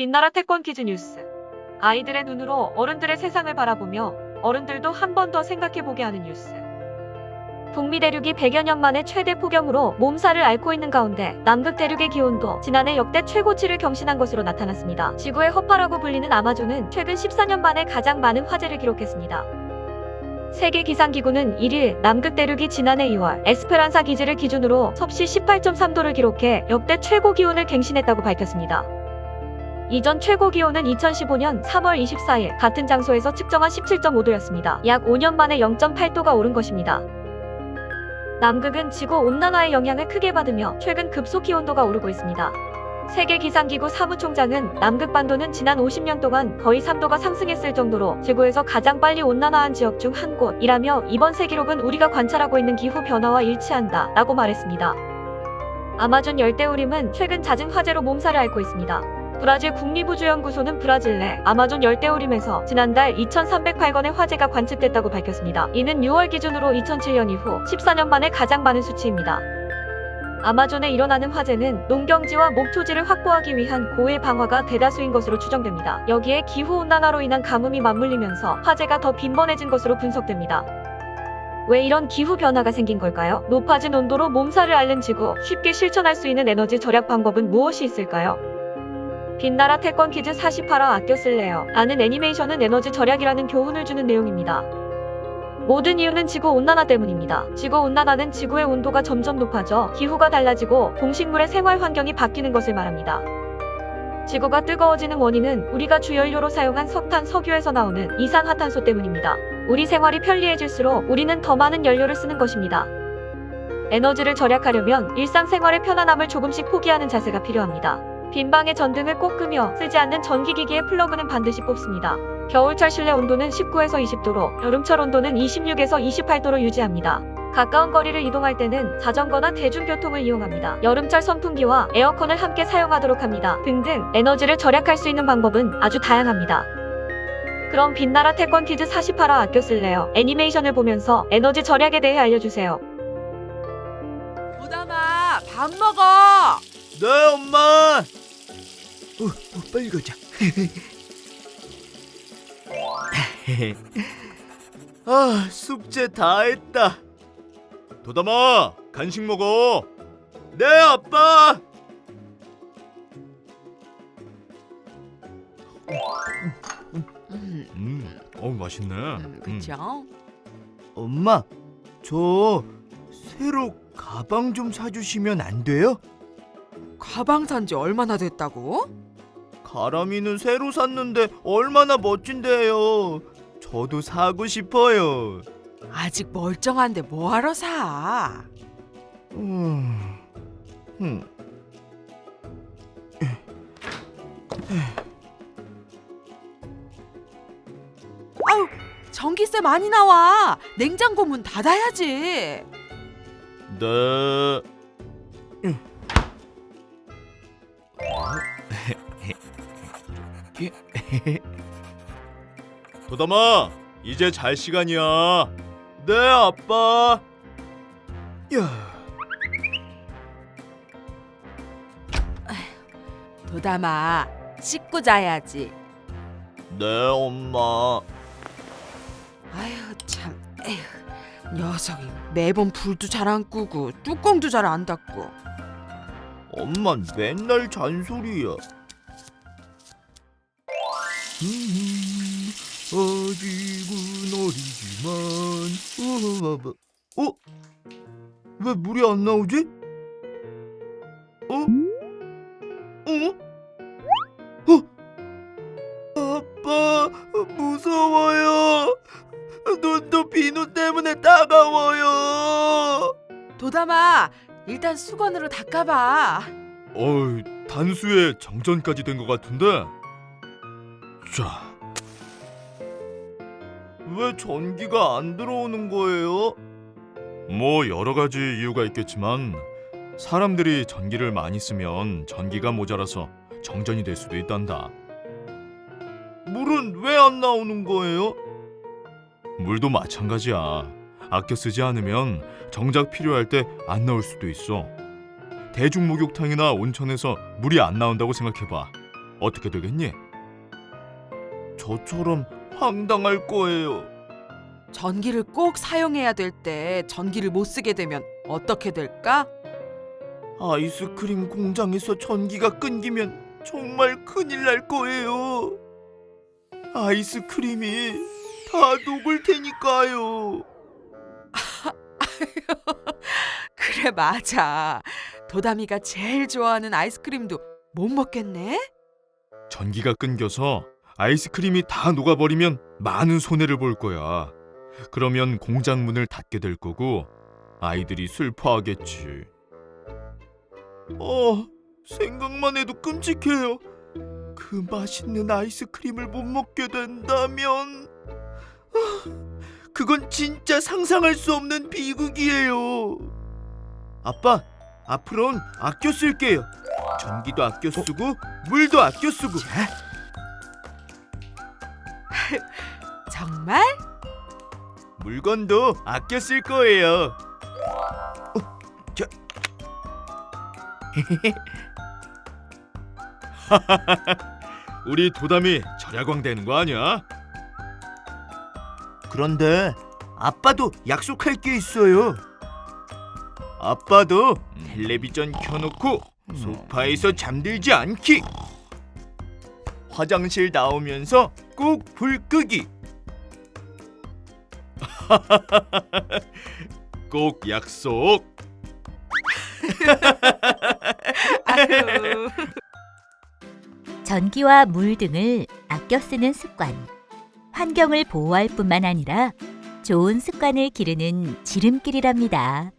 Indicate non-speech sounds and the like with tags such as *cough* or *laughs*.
빛나라 태권 퀴즈 뉴스. 아이들의 눈으로 어른들의 세상을 바라보며 어른들도 한 번 더 생각해보게 하는 뉴스. 북미 대륙이 100여 년 만에 최대 폭염으로 몸살을 앓고 있는 가운데 남극 대륙의 기온도 지난해 역대 최고치를 경신한 것으로 나타났습니다. 지구의 허파라고 불리는 아마존은 최근 14년 만에 가장 많은 화재를 기록했습니다. 세계기상기구는 1일 남극 대륙이 지난해 2월 에스페란사 기지를 기준으로 섭씨 18.3도를 기록해 역대 최고 기온을 갱신했다고 밝혔습니다. 이전 최고 기온은 2015년 3월 24일 같은 장소에서 측정한 17.5도였습니다. 약 5년 만에 0.8도가 오른 것입니다. 남극은 지구 온난화의 영향을 크게 받으며 최근 급속히 온도가 오르고 있습니다. 세계 기상기구 사무총장은 남극 반도는 지난 50년 동안 거의 3도가 상승했을 정도로 지구에서 가장 빨리 온난화한 지역 중 한 곳이라며 이번 새 기록은 우리가 관찰하고 있는 기후 변화와 일치한다 라고 말했습니다. 아마존 열대우림은 최근 잦은 화재로 몸살을 앓고 있습니다. 브라질 국립우주연구소는 브라질 내 아마존 열대우림에서 지난달 2,308건의 화재가 관측됐다고 밝혔습니다. 이는 6월 기준으로 2007년 이후 14년 만에 가장 많은 수치입니다. 아마존에 일어나는 화재는 농경지와 목초지를 확보하기 위한 고해 방화가 대다수인 것으로 추정됩니다. 여기에 기후온난화로 인한 가뭄이 맞물리면서 화재가 더 빈번해진 것으로 분석됩니다. 왜 이런 기후 변화가 생긴 걸까요? 높아진 온도로 몸살을 앓는 지구, 쉽게 실천할 수 있는 에너지 절약 방법은 무엇이 있을까요? 빛나라 태권 퀴즈 48화 아껴 쓸래요. 라는 애니메이션은 에너지 절약이라는 교훈을 주는 내용입니다. 모든 이유는 지구 온난화 때문입니다. 지구 온난화는 지구의 온도가 점점 높아져 기후가 달라지고 동식물의 생활 환경이 바뀌는 것을 말합니다. 지구가 뜨거워지는 원인은 우리가 주연료로 사용한 석탄, 석유에서 나오는 이산화탄소 때문입니다. 우리 생활이 편리해질수록 우리는 더 많은 연료를 쓰는 것입니다. 에너지를 절약하려면 일상생활의 편안함을 조금씩 포기하는 자세가 필요합니다. 빈방에 전등을 꼭 끄며 쓰지 않는 전기기기의 플러그는 반드시 뽑습니다. 겨울철 실내 온도는 19에서 20도로, 여름철 온도는 26에서 28도로 유지합니다. 가까운 거리를 이동할 때는 자전거나 대중교통을 이용합니다. 여름철 선풍기와 에어컨을 함께 사용하도록 합니다. 등등 에너지를 절약할 수 있는 방법은 아주 다양합니다. 그럼 빛나라 태권 퀴즈 48화 아껴 쓸래요. 애니메이션을 보면서 에너지 절약에 대해 알려주세요. 보담아 밥 먹어 네 엄마. 어, 어 빨리 가자. *laughs* 아 숙제 다 했다. 도담아 간식 먹어. 네 아빠. 음, 음, 어우 맛있네. 음, 그쵸? 엄마 저 새로 가방 좀 사주시면 안 돼요? 가방 산 지 얼마나 됐다고? 가람이는 새로 샀는데 얼마나 멋진데요. 저도 사고 싶어요. 아직 멀쩡한데 뭐하러 사? 음, 음. 아유 전기세 많이 나와 냉장고 문 닫아야지 네. *laughs* 도담아, 이제 잘 시간이야. 네, 아빠. 야, 도담아 씻고 자야지 네, 엄마. 아휴 참 에휴 녀석이 매번 불도 잘 안 끄고 뚜껑도 잘 안 닫고 엄마 맨날 잔소리야. 음, 아직은 어리지만 어, 뭐, 어? 왜 물이 안 나오지? 어? 어? 어? 아빠 무서워요. 눈도 비누 때문에 따가워요. 도담아 일단 수건으로 닦아봐 어이, 단수에 정전까지 된 것 같은데. 자, 왜 전기가 안 들어오는 거예요? 뭐 여러 가지 이유가 있겠지만 사람들이 전기를 많이 쓰면 전기가 모자라서 정전이 될 수도 있단다. 물은 왜 안 나오는 거예요? 물도 마찬가지야. 아껴 쓰지 않으면 정작 필요할 때 안 나올 수도 있어. 대중 목욕탕이나 온천에서 물이 안 나온다고 생각해봐. 어떻게 되겠니? 저처럼 황당할 거예요. 전기를 꼭 사용해야 될 때 전기를 못 쓰게 되면 어떻게 될까? 아이스크림 공장에서 전기가 끊기면 정말 큰일 날 거예요. 아이스크림이 다 녹을 테니까요. *laughs* 그래 맞아. 도담이가 제일 좋아하는 아이스크림도 못 먹겠네. 전기가 끊겨서 아이스크림이 다 녹아버리면 많은 손해를 볼 거야. 그러면 공장 문을 닫게 될 거고 아이들이 슬퍼하겠지. 어, 생각만 해도 끔찍해요. 그 맛있는 아이스크림을 못 먹게 된다면 아, 그건 진짜 상상할 수 없는 비극이에요. 아빠, 앞으로는 아껴 쓸게요. 전기도 아껴 쓰고 물도 아껴 쓰고. 정말? 물건도 아껴 쓸 거예요. 어, 저... *laughs* 우리 도담이 절야광 되는 거 아니야? 그런데 아빠도 약속할 게 있어요. 아빠도 텔레비전 켜놓고 소파에서 잠들지 않기. 화장실 나오면서 꼭 불 끄기. *laughs* 꼭 약속. 전기와 물 등을 아껴 쓰는 습관. 환경을 보호할 뿐만 아니라 좋은 습관을 기르는 지름길이랍니다.